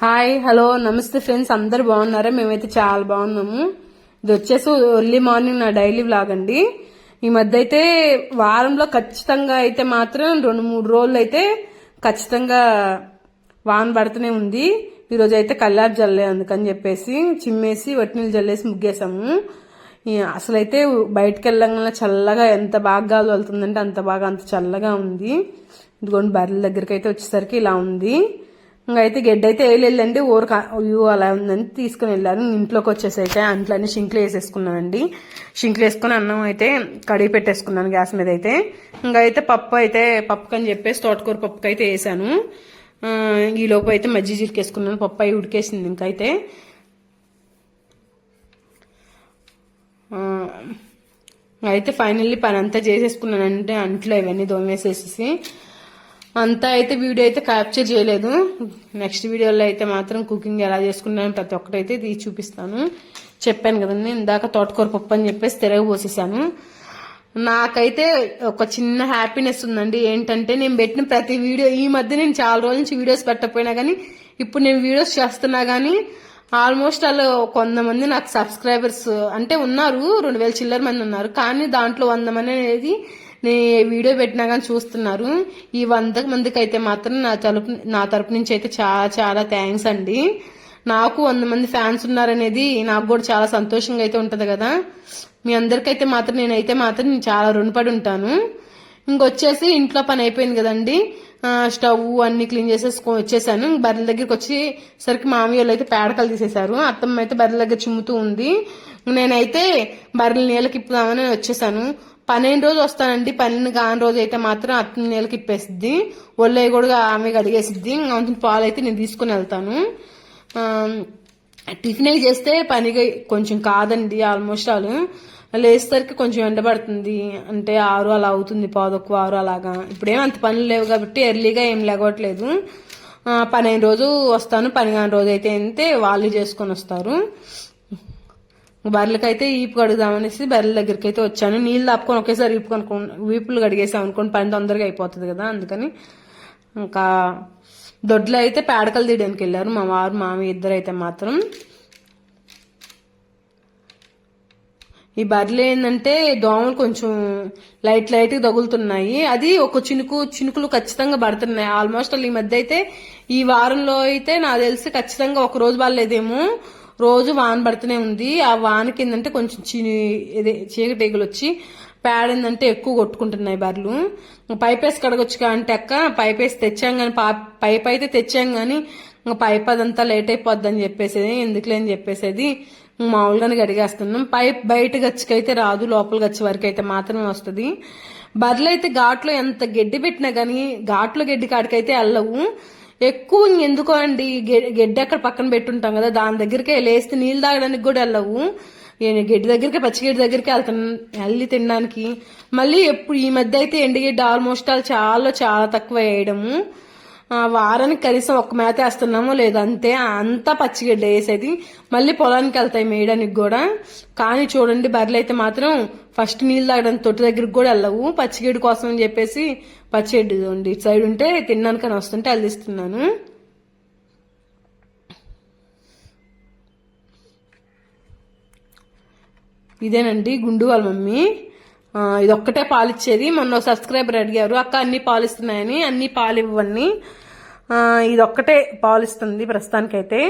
Hi hello నమస్తే friends అందరు బాగున్నారా? మేమైతే చాలా బాగున్నాము. ఇది వచ్చేసి ఎర్లీ మార్నింగ్ నా డైలీ వ్లాగ్ అండి. ఈ మధ్య అయితే వారంలో ఖచ్చితంగా అయితే మాత్రం రెండు మూడు రోజులు అయితే ఖచ్చితంగా వాన పడుతూనే ఉంది. ఈరోజు అయితే కల్లారు జల్లే అందుకని చెప్పేసి చిమ్మేసి వట్టినీళ్ళు జల్లేసి ముగ్గేసాము. అసలైతే బయటకు వెళ్ళంగానే చల్లగా ఎంత బాగా గాలి వెళ్తుందంటే అంత బాగా అంత చల్లగా ఉంది. ఇదిగోండి బర్రెల దగ్గరికి అయితే వచ్చేసరికి ఇలా ఉంది. ఇంకా అయితే అయితే వేయలేదండి ఊరు వ్యూ అలా ఉందని తీసుకుని వెళ్ళాను. ఇంట్లోకి వచ్చేసి అయితే అంట్లన్నీ షింక్లు వేసేసుకున్నానండి. షింక్లు వేసుకుని అన్నం అయితే కడిగి పెట్టేసుకున్నాను గ్యాస్ మీద అయితే. ఇంకైతే అయితే పప్పు అయితే పప్పు అని చెప్పేసి తోటకూర పప్పుకు అయితే వేసాను. ఈ లోపు అయితే మజ్జి జీరికేసుకున్నాను పప్పు అయి ఉడికేసింది ఇంకైతే. అయితే ఫైనల్లీ పని అంతా చేసేసుకున్నానంటే అంట్లో ఇవన్నీ దోమేసేసేసి అంతా అయితే వీడియో అయితే క్యాప్చర్ చేయలేదు. నెక్స్ట్ వీడియోలో అయితే మాత్రం కుకింగ్ ఎలా చేసుకున్నాను ప్రతి ఒక్కటి అయితే తీసి చూపిస్తాను. చెప్పాను కదండి ఇందాక తోటకూర పప్పు అని చెప్పేసి తిరగబోసేసాను నాకైతే ఒక చిన్న హ్యాపీనెస్ ఉందండి. ఏంటంటే నేను పెట్టిన ప్రతి వీడియో ఈ మధ్య నేను చాలా రోజుల నుంచి వీడియోస్ పెట్టకపోయినా కానీ ఇప్పుడు నేను వీడియోస్ చేస్తున్నా కానీ ఆల్మోస్ట్ వాళ్ళు కొంతమంది నాకు సబ్స్క్రైబర్స్ అంటే ఉన్నారు రెండు వేల చిల్లర మంది ఉన్నారు. కానీ దాంట్లో వంద మంది అనేది నేను వీడియో పెట్టినా కానీ చూస్తున్నారు. ఈ వంద మందికి అయితే మాత్రం నా తలుపు నా తరపు నుంచి అయితే చాలా చాలా థ్యాంక్స్ అండి. నాకు వంద మంది ఫ్యాన్స్ ఉన్నారనేది నాకు కూడా చాలా సంతోషంగా అయితే ఉంటుంది కదా. మీ అందరికైతే మాత్రం నేనైతే మాత్రం నేను చాలా రుణపడి ఉంటాను. ఇంకొచ్చేసి ఇంట్లో పని అయిపోయింది కదండి. స్టవ్ అన్ని క్లీన్ చేసేసుకొని వచ్చేసాను. బర్రెల దగ్గరికి వచ్చేసరికి మామయ్య వాళ్ళు అయితే పేడకలు తీసేశారు. అత్తమ్మ అయితే బర్రెల దగ్గర చిమ్ముతూ ఉంది. నేనైతే బర్రెల నీళ్ళకి ఇప్పుదామని వచ్చేసాను. పన్నెండు రోజు వస్తానండి. పన్నెండు కాని రోజు అయితే మాత్రం అత్త నెలకి ఇప్పేసిద్ది. ఒళ్ళే కూడా ఆమె కడిగేసిద్ది. ఇంకా పాలు అయితే నేను తీసుకుని వెళ్తాను. టిఫిన్ అయి చేస్తే పనిగా కొంచెం కాదండి ఆల్మోస్ట్ ఆల్. లేచేసరికి కొంచెం ఎండబడుతుంది అంటే ఆరు అలా అవుతుంది పాదొక్క ఆరు అలాగా. ఇప్పుడేం అంత పనులు లేవు కాబట్టి ఎర్లీగా ఏం లేగట్లేదు పన్నెండు రోజు వస్తాను. పని కాని రోజు అయితే అంతే వాళ్ళు చేసుకొని వస్తారు. బర్రెలకైతే ఈపు కడుగుదామనేసి బర్రెల దగ్గరికి అయితే వచ్చాను. నీళ్ళు దాపుకొని ఒకేసారి ఈపు కనుక్కో వీపులు కడిగేసాం అనుకోండి పని తొందరగా అయిపోతుంది కదా అందుకని ఇంకా దొడ్లో అయితే పేడకలు తీయడానికి వెళ్ళారు. మా వారు మామి ఇద్దరు అయితే మాత్రం. ఈ బర్రెలు ఏంటంటే దోమలు కొంచెం లైట్ లైట్గా తగులుతున్నాయి. అది ఒక చినుకు చినుకులు ఖచ్చితంగా పడుతున్నాయి. ఆల్మోస్ట్ ఈ మధ్య అయితే ఈ వారంలో అయితే నాకు తెలిసి ఖచ్చితంగా ఒక రోజు బాగాలేదేమో రోజు వాన పడుతూనే ఉంది. ఆ వానకి ఏంటంటే కొంచెం చీని ఇదే చీకటీగలు వచ్చి పేడ ఏంటంటే ఎక్కువ కొట్టుకుంటున్నాయి బర్రెలు. పైపేసి కడగొచ్చు అంటే అక్క పైపేసి తెచ్చాం కానీ పైప్ అయితే తెచ్చాం కానీ ఇంకా పైప్ అదంతా లేట్ అయిపోద్ది అని చెప్పేసేది ఎందుకులే అని చెప్పేసేది మామూలుగానే గడిగేస్తున్నాం పైప్ బయట గచ్చికైతే రాదు లోపల గచ్చి వరకు అయితే మాత్రమే వస్తుంది. బర్రెలు అయితే ఘాట్లో ఎంత గడ్డి పెట్టినా కానీ ఘాట్లో గడ్డి కాడికైతే వెళ్ళవు. ఎక్కువ ఎందుకో అండి గె- గడ్డి అక్కడ పక్కన పెట్టుంటాం కదా దాని దగ్గరికి లేస్తే నీళ్ళు తాగడానికి కూడా వెళ్ళవు. నేను గడ్డి దగ్గరికి పచ్చిగడ్డి దగ్గరికి వెళ్తాను వెళ్ళి తినడానికి. మళ్ళీ ఎప్పుడు ఈ మధ్య అయితే ఎండుగడ్డి ఆల్మోస్ట్ ఆల్ చాలా చాలా తక్కువ వేయడము. వారానికి కనీసం ఒక్క మేత వేస్తున్నామో లేదు అంతే అంతా పచ్చిగడ్డ వేసేది. మళ్ళీ పొలానికి వెళ్తాయి మేయడానికి కూడా. కానీ చూడండి బర్రెలు అయితే మాత్రం ఫస్ట్ నీళ్ళు తాగడానికి తొట్టి దగ్గరికి కూడా వెళ్ళవు. పచ్చిగడ్డి కోసం అని చెప్పేసి పచ్చిగడ్డి ఉంది ఇటు సైడ్ ఉంటే తిన్నానికని వస్తుంటే అల్లిస్తున్నాను ఇదేనండి గుండు వాళ్ళ మమ్మీ. ఆ, ఇది ఒక్కటే మొన్న సబ్స్క్రైబర్ అడిగారు అక్క అన్ని పాలు ఇస్తున్నాయని అన్ని పాలు ఇవ్వండి. ఇది ఒక్కటే పాలు ఇస్తుంది ప్రస్తుతానికైతే.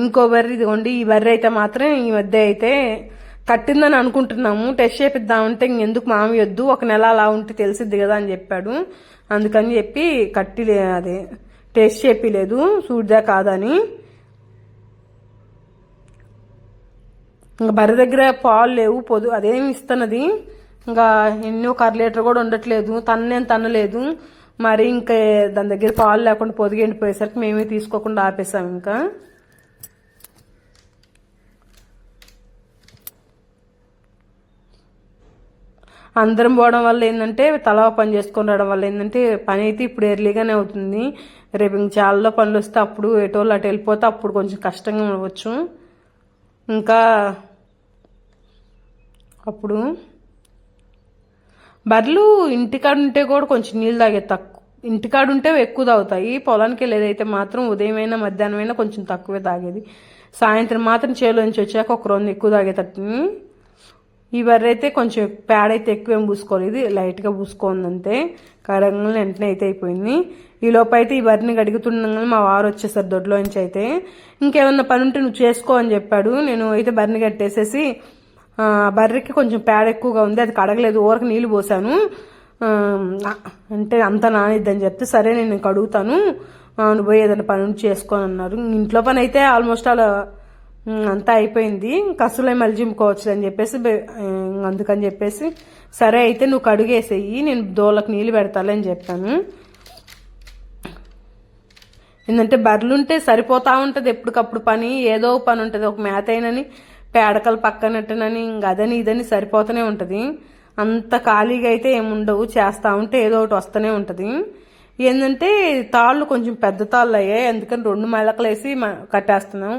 ఇంకో బర్రె ఇదిగోండి ఈ బర్రె అయితే మాత్రం ఈ మధ్య అయితే కట్టిందని అనుకుంటున్నాము టెస్ట్ చేపిద్దామంటే ఇంకెందుకు మామి వద్దు ఒక నెల అలా ఉంటే తెలిసిద్ది కదా అని చెప్పాడు. అందుకని చెప్పి కట్టి అదే టెస్ట్ చేపిలేదు సూడిదా కాదని. ఇంకా బర్రె దగ్గర పాలు లేవు పొదు అదేమి ఇస్తున్నది? ఇంకా ఎన్నో ఒక లీటర్ కూడా ఉండట్లేదు తన్నేం తనలేదు మరి ఇంకా దాని దగ్గర పాలు లేకుండా పొదిగి ఎండిపోయేసరికి మేమే తీసుకోకుండా ఆపేసాం ఇంకా. అందరం పోవడం వల్ల ఏంటంటే తలా పని చేసుకొని రావడం వల్ల ఏంటంటే పని అయితే ఇప్పుడు ఎర్లీగానే అవుతుంది. రేపు ఇంక చాలా పనులు వస్తే అప్పుడు ఎటోళ్ళు అటు వెళ్ళిపోతే అప్పుడు కొంచెం కష్టంగా ఉండవచ్చు. ఇంకా అప్పుడు బర్రెలు ఇంటికాడ ఉంటే కూడా కొంచెం నీళ్ళు తాగే తక్కువ ఇంటికాడ ఉంటే ఎక్కువ తాగుతాయి. పొలానికి వెళ్ళేదైతే మాత్రం ఉదయమైనా మధ్యాహ్నమైనా కొంచెం తక్కువే తాగేది. సాయంత్రం మాత్రం చేలో నుంచి వచ్చాక ఒక రెండు ఎక్కువ తాగేటట్టుని ఈ బర్రె అయితే కొంచెం ప్యాడ్ అయితే ఎక్కువేం పూసుకోలేదు లైట్గా పూసుకోంది అంతే కడగంగా వెంటనే అయితే అయిపోయింది. ఈ లోపు అయితే ఈ బర్రెని గడుగుతుండగానే మా వారు వచ్చేసారు దొడ్లో నుంచి అయితే. ఇంకేమన్నా పని ఉంటే నువ్వు చేసుకో అని చెప్పాడు. నేను అయితే బర్రెని కట్టేసేసి ఆ, బర్రెకి కొంచెం పేడ ఎక్కువగా ఉంది అది కడగలేదు ఊరకు నీళ్ళు పోసాను. అంటే అంత నానిద్దని చెప్తే సరే నేను కడుగుతాను. ఆ, నువ్వు ఏదైనా పని ఉంటే అన్నారు. ఇంట్లో పని అయితే ఆల్మోస్ట్ అలా అంతా అయిపోయింది. కసులే మళ్ళీ జిమ్ముకోవచ్చు అని చెప్పేసి అందుకని చెప్పేసి సరే అయితే నువ్వు కడుగేసేయి నేను దోలకు నీళ్ళు పెడతాలే అని చెప్పాను. ఏంటంటే బర్రెలుంటే సరిపోతూ ఉంటుంది ఎప్పటికప్పుడు పని ఏదో ఒక పని ఉంటుంది. ఒక మేత అయినని పేడకలు పక్కనట్టునని ఇంక అదని ఇదని సరిపోతూనే ఉంటుంది. అంత ఖాళీగా అయితే ఏముండవు. చేస్తూ ఉంటే ఏదో ఒకటి వస్తూనే ఉంటుంది. ఏంటంటే తాళ్ళు కొంచెం పెద్ద తాళ్ళు అయ్యాయి. అందుకని రెండు మెలకలు వేసి కట్టేస్తున్నాం.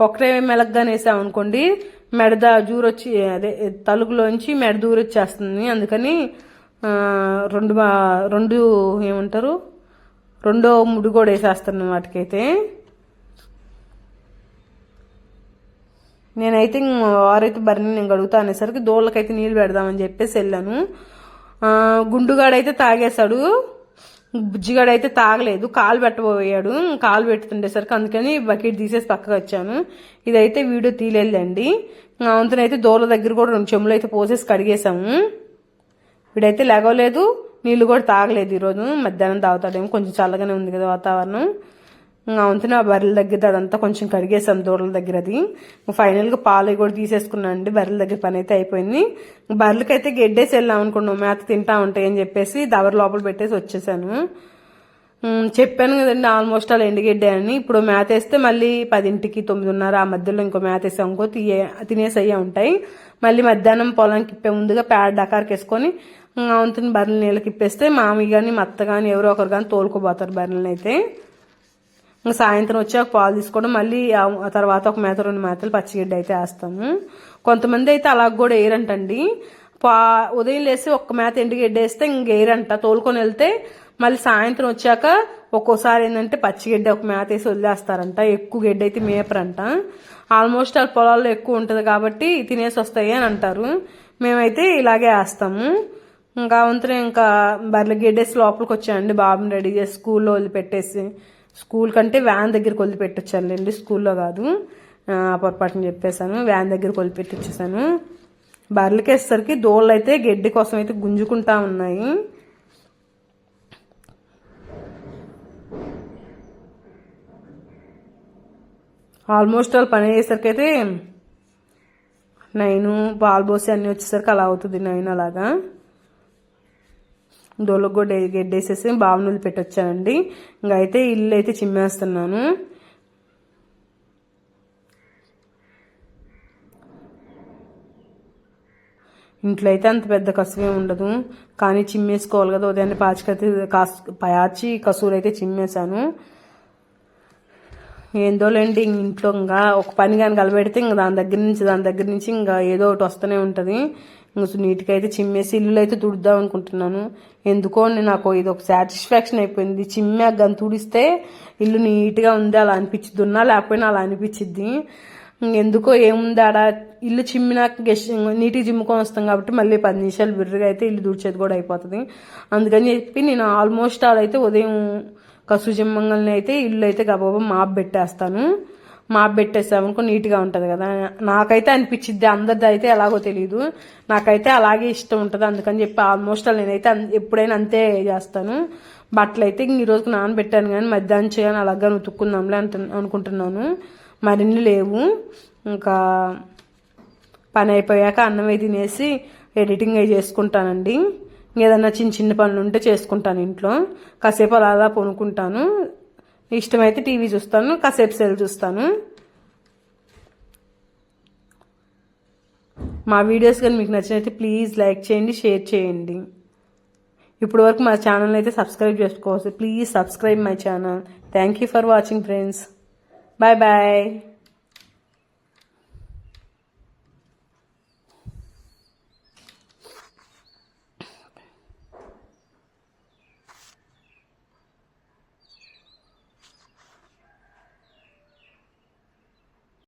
ఒకటే మెలకగానే వేసాం అనుకోండి మెడద జూరొచ్చి అదే తలుగులోంచి మెడ దూరొచ్చేస్తుంది. అందుకని రెండు మా- రెండు ఏమంటారు రెండో ముడి కూడా వేసేస్తాను వాటికైతే. నేనైతే వారైతే బర్రెని నేను గడుగుతా అనేసరికి దోళ్ళకైతే నీళ్ళు పెడదామని చెప్పేసి వెళ్ళాను. గుండుగాడైతే తాగేశాడు. బుజ్జిగాడైతే తాగలేదు కాలు పెట్టబోయాడు కాలు పెట్టుతుండేసరికి అందుకని బకెట్ తీసేసి పక్కకు వచ్చాను. ఇదైతే వీడియో తీలేదండి అంతనైతే దోళ్ళ దగ్గర కూడా రెండు చెమ్ములు అయితే పోసేసి కడిగేశాము. వీడైతే లేగలేదు నీళ్ళు కూడా తాగలేదు ఈరోజు. మధ్యాహ్నం తాగుతాడేమో కొంచెం చల్లగానే ఉంది కదా వాతావరణం. అవుతుంది ఆ బర్రెల దగ్గర అదంతా కొంచెం కడిగేసాం దూడల దగ్గర అది. ఫైనల్గా పాలు కూడా తీసేసుకున్నాను అండి. బర్రెల దగ్గర పని అయితే అయిపోయింది. బర్రెలకైతే గెడ్డేసి వెళ్ళాం అనుకున్నాం. మేత తింటా ఉంటాయి అని చెప్పేసి దవర లోపల పెట్టేసి వచ్చేసాను. చెప్పాను కదండి ఆల్మోస్ట్ అలా ఎండుగడ్డే అని. ఇప్పుడు మేత వేస్తే మళ్ళీ పదింటికి తొమ్మిదిన్నర ఆ మధ్యలో ఇంకో మేత వేసాం ఇంకో తీయ తినేసి అయ్యే ఉంటాయి. మళ్ళీ మధ్యాహ్నం పొలానికి ఇప్పే ముందుగా పేడ డకార్కి వేసుకొని అవుతుంది బర్రెలు నీళ్ళకి ఇప్పేస్తే మామి కానీ మా అత్త కానీ ఎవరో ఒకరు కానీ తోలుకోపోతారు బర్రెలను అయితే. ఇంకా సాయంత్రం వచ్చి ఒక పాలు తీసుకోవడం మళ్ళీ ఆ తర్వాత ఒక మేత రెండు మేతలు పచ్చిగడ్డి అయితే వేస్తాము. కొంతమంది అయితే అలా కూడా వేయరంటండి. పా ఉదయం లేసి ఒక్క మేత ఎండుగడ్డి వేస్తే ఇంక తోలుకొని వెళ్తే మళ్ళీ సాయంత్రం వచ్చాక ఒక్కోసారి ఏంటంటే పచ్చిగడ్డి ఒక మేత వేసి వదిలేస్తారంట. ఎక్కువ గడ్డి అయితే మేపరంట. ఆల్మోస్ట్ వాళ్ళ పొలాల్లో ఎక్కువ ఉంటుంది కాబట్టి తినేసి వస్తాయి అని అంటారు. మేమైతే ఇలాగే వేస్తాము. ఇంకా వంతున ఇంకా బర్రెలు గడ్డేసి లోపలికి వచ్చాయండి బాబుని రెడీ చేసి స్కూల్లో వదిలిపెట్టేసి. స్కూల్ కంటే వ్యాన్ దగ్గరికి వదిలిపెట్టొచ్చానులేండి స్కూల్లో కాదు. పొరపాటుని చెప్పేశాను వ్యాన్ దగ్గరికి వదిలిపెట్టి వచ్చేసాను బర్రెలకి వేసేసరికి దోళ్ళు అయితే గడ్డి కోసం అయితే గుంజుకుంటా ఉన్నాయి. ఆల్మోస్ట్ వాళ్ళు పని అయ్యేసరికి అయితే నైను పాలు పోసి అన్నీ వచ్చేసరికి అలా అవుతుంది నైన్ అలాగా. దోలకు కూడా గెడ్డేసేసి బావనూలు పెట్టొచ్చానండి. ఇంకా అయితే ఇల్లు అయితే చిమ్మేస్తున్నాను. ఇంట్లో అయితే అంత పెద్ద కసువే ఉండదు. కానీ చిమ్మేసుకోవాలి కదా ఉదయాన్నే పాచికైతే కాస్ పాచి కసూరు అయితే చిమ్మేశాను ఏందోలేండి ఇంట్లో ఇంకా ఒక పని కానీ కలబెడితే ఇంకా దాని దగ్గర నుంచి దాని దగ్గర నుంచి ఇంకా ఏదో ఒకటి వస్తూనే ఉంటుంది. ఇంకా నీట్గా అయితే చిమ్మేసి ఇల్లు అయితే తుడుద్దాం అనుకుంటున్నాను. ఎందుకో అని నాకు ఇది ఒక సాటిస్ఫాక్షన్ అయిపోయింది చిమ్మాక కానీ తుడిస్తే ఇల్లు నీట్గా ఉంది అలా అనిపించిద్ది ఉన్నా లేకపోయినా అలా అనిపించిద్ది ఎందుకో ఏముంది ఆడ? ఇల్లు చిమ్మినాక నీటికి చిమ్ముకొని వస్తాం కాబట్టి మళ్ళీ పది నిమిషాలు బిర్రగా అయితే ఇల్లు తుడిచేది కూడా అయిపోతుంది. అందుకని చెప్పి నేను ఆల్మోస్ట్ ఆల్ అయితే ఉదయం కసు చిమ్మంగల్ని అయితే ఇల్లు అయితే గబాబా మాప్ పెట్టేస్తాను. మాప్ పెట్టేసామనుకో నీట్గా ఉంటుంది కదా. నాకైతే అనిపించిద్ది అందరిది అయితే ఎలాగో తెలియదు నాకైతే అలాగే ఇష్టం ఉంటుంది అందుకని చెప్పి ఆల్మోస్ట్ నేనైతే ఎప్పుడైనా అంతే చేస్తాను. బట్టలు అయితే ఇంక ఈ రోజుకి నానబెట్టాను కానీ మధ్యాహ్నం చేయని అలాగా ఉతుక్కుందాంలే అంటు అనుకుంటున్నాను. మరిన్ని లేవు. ఇంకా పని అయిపోయాక అన్నం అయి తినేసి ఎడిటింగ్ అవి చేసుకుంటానండి. ఏదన్నా చిన్న చిన్న పనులు ఉంటే చేసుకుంటాను ఇంట్లో. కాసేపు అలా అలా పొనుకుంటాను. ఇష్టమైతే టీవీ చూస్తాను కాసేపు సెల్ చూస్తాను. మా వీడియోస్ కానీ మీకు నచ్చినట్టు ప్లీజ్ లైక్ చేయండి షేర్ చేయండి. ఇప్పటి వరకు మా ఛానల్ అయితే సబ్స్క్రైబ్ చేసుకోవచ్చు. Please subscribe my channel. Thank you for watching friends. Bye bye.